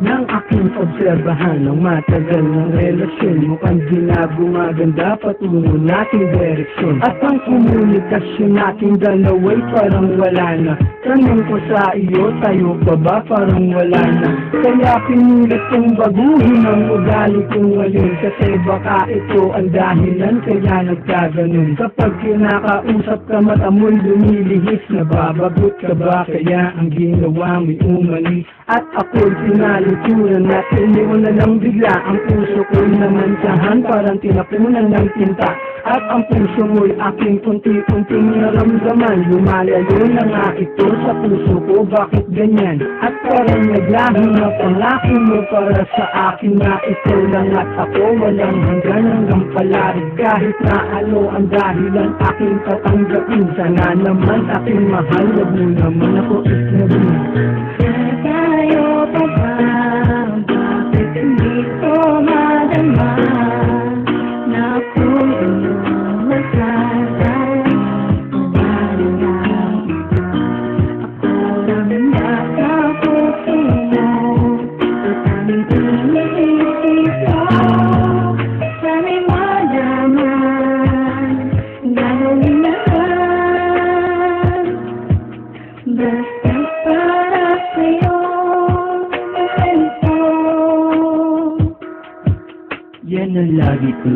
ng aking obserbahan Ang matagal ng relasyon Mukhang di na gumaganda Patungo nating direksyon. At ang komunikasyon natin dalaway parang wala na. Tanong ko sa iyo, tayo pa ba parang wala na? Kaya pinulit kong baguhin ang ugali kong ngayon Kasi baka ito ang dahilan kaya nagkaganon. Kapag kinakausap ka mata mo'y lumilihis Nababagot ka ba? Kaya ang ginawa mo'y umali. At ako'y pinaluturan at iniwan na lang bigla Ang puso ko naman sahan parang tinapunan ng tinta At ang puso mo'y aking kunti-kunting naramdaman Lumalayo na nga ito sa puso ko, bakit ganyan? At parang naglaho na pangako mo para sa akin na ito lang at ako Walang hanggan hanggang palarig kahit na ano ang dahilan aking tatanggapin Sana naman aking mahal, wag mo naman ako isnabin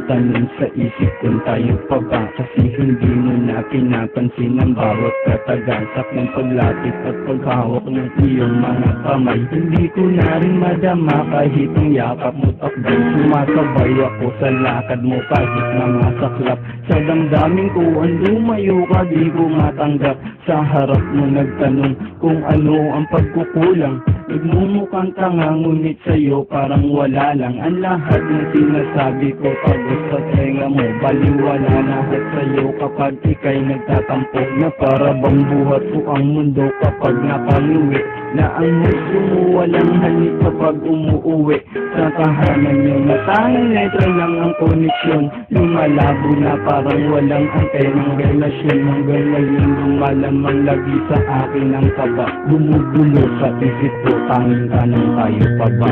tanong sa isip kung tayo pa ba? Kasi hindi mo na pinapansin ang bawat katagasak ng paglapit at paghawak ng iyong mga kamay. Hindi ko na rin madama kahit ang yakap mo takbo. Sumasabay ako sa lakad mo kahit na masaklap. Sa damdamin ko ang lumayo ka di ko matanggap. Sa harap mo nagtanong kung ano ang pagkukulang Nagmumukhang tanga ngunit sa'yo parang wala lang. Ang lahat ng sinasabi ko pagod sa tenga mo. Baliwala lahat sa'yo kapag ikay nagtatampo Na para bang buhat ko ang mundo kapag napaluwi Na ang gusto mo walang halik kapag umuuwi. Sa tahanan niyo na tanging letra lang ang koneksyon. Lumalabo na parang walang antenang relasyon Hanggang ngayon lumalamang lagi sa akin ang kaba. Bumubulo sa isip ko tanging tanong tayo pa ba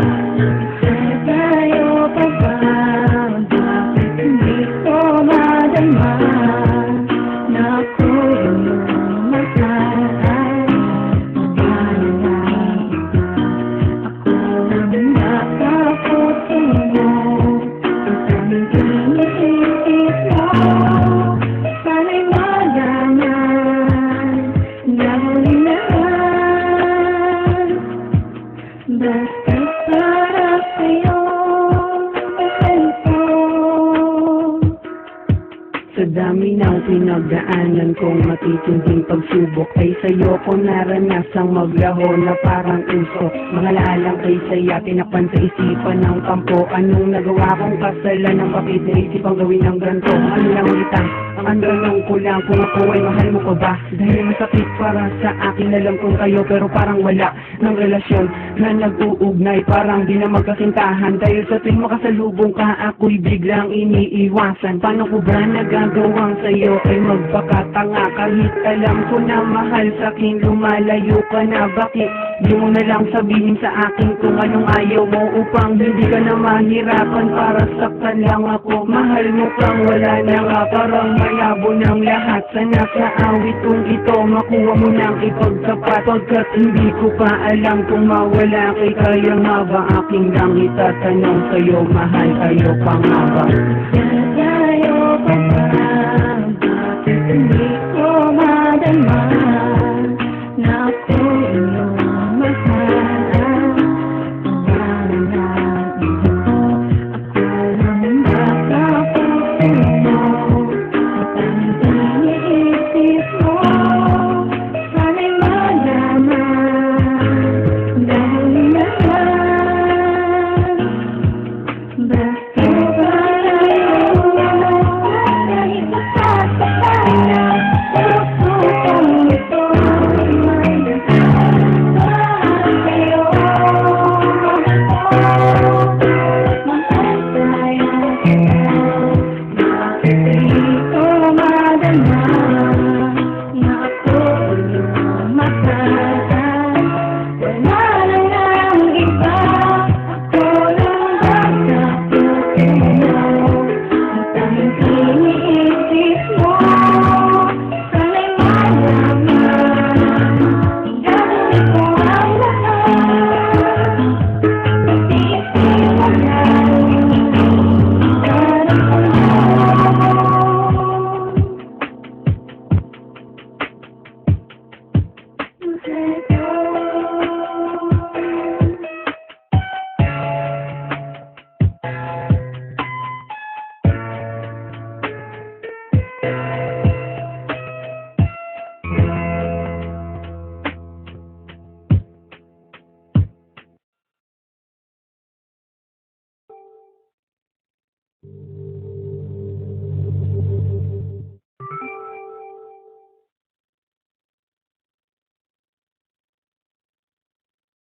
Basta para sa'yo ko Sa dami ng pinagdaanan kong matitinding pagsubok Ay sa'yo ko naranasang maglaho na parang uso Mga lalang kay saya, tinakpan sa isipan ng kampo. Anong nagawa kong kasalan ng bakit naisipang gawin ng ganto? Ano lang utang, ang tanong ko lang kung ako ay mahal mo pa ba? Dahil masakit para sa akin alam kong kayo Pero parang wala ng relasyon na nag-uugnay. Parang di na magkasintahan. Dahil sa tuwing makasalubong ka ako'y biglang iniiwasan. Paano ko ba nagagawang sa'yo? Ay magpakatanga. Kahit alam ko na mahal sa'kin lumalayo ka na. Bakit? Di mo na lang sabihin sa akin kung anong ayaw mo Upang hindi ka na mahirapan. Para saktan lang ako. Mahal mo kang wala na nga. Parang malabo ng lahat Sana sa awit kong ito makuha mo nang ipagsapat Pagkat hindi ko pa alam kung mawala kay kaya nga ba Aking lang itatanong sa'yo mahal kayo pa nga ba Tayo pa ba? Bakit hindi